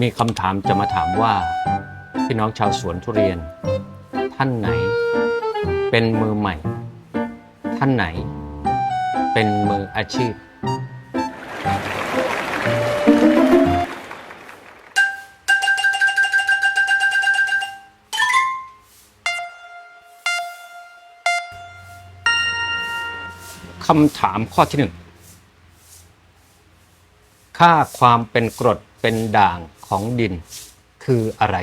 มีคำถามจะมาถามว่าพี่น้องชาวสวนทุเรียน ท่านไหน เป็นมือใหม่ ท่านไหน เป็นมืออาชีพ คำถามข้อที่หนึ่งค่าความเป็นกรด เป็นด่างของดินคืออะไร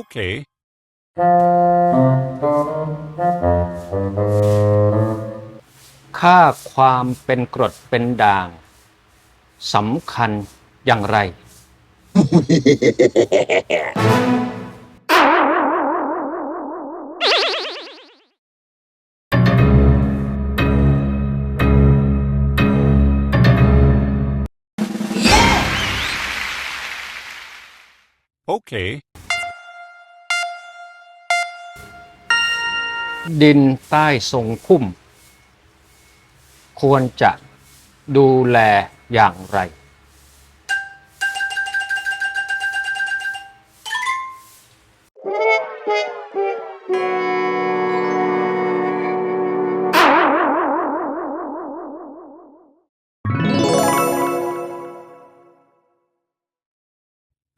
Okay. ค่าความเป็นกรดเป็นด่างสำคัญอย่างไร Okay. ดินใต้ทรงพุ่ม ควรจะดูแลอย่างไร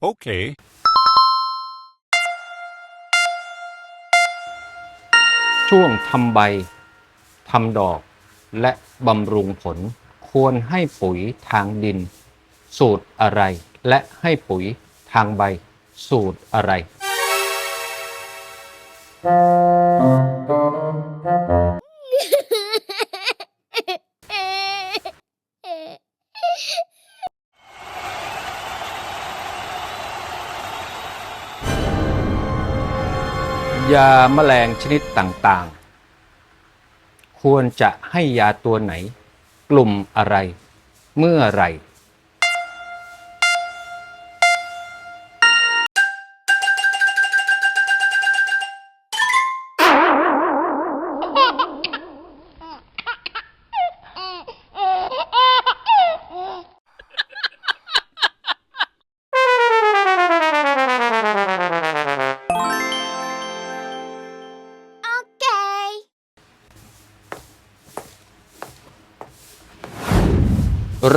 Okay. ช่วงทำใบทำดอก และบำรุงผล ควรให้ปุ๋ยทางดิน สูตรอะไร และให้ปุ๋ยทางใบ สูตรอะไร ยาแมลงชนิดต่างๆ ควรจะให้ยาตัวไหน กลุ่มอะไร เมื่อไหร่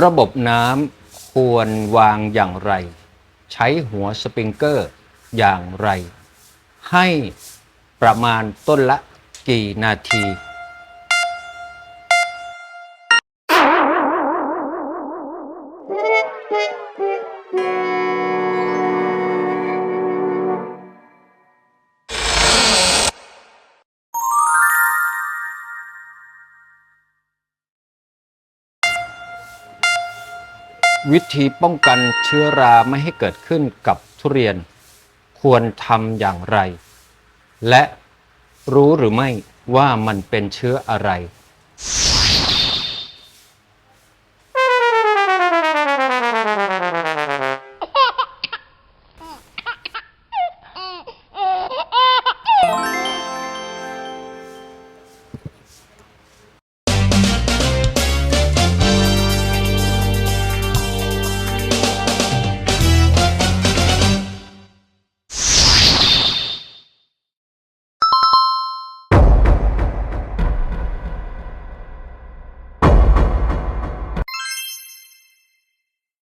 ระบบน้ำควรวางอย่างไร ใช้หัวสปริงเกอร์อย่างไร ให้ประมาณต้นละกี่นาที วิธีป้องกันเชื้อราไม่ให้เกิดขึ้นกับทุเรียน ควรทำอย่างไร และรู้หรือไม่ว่ามันเป็นเชื้ออะไร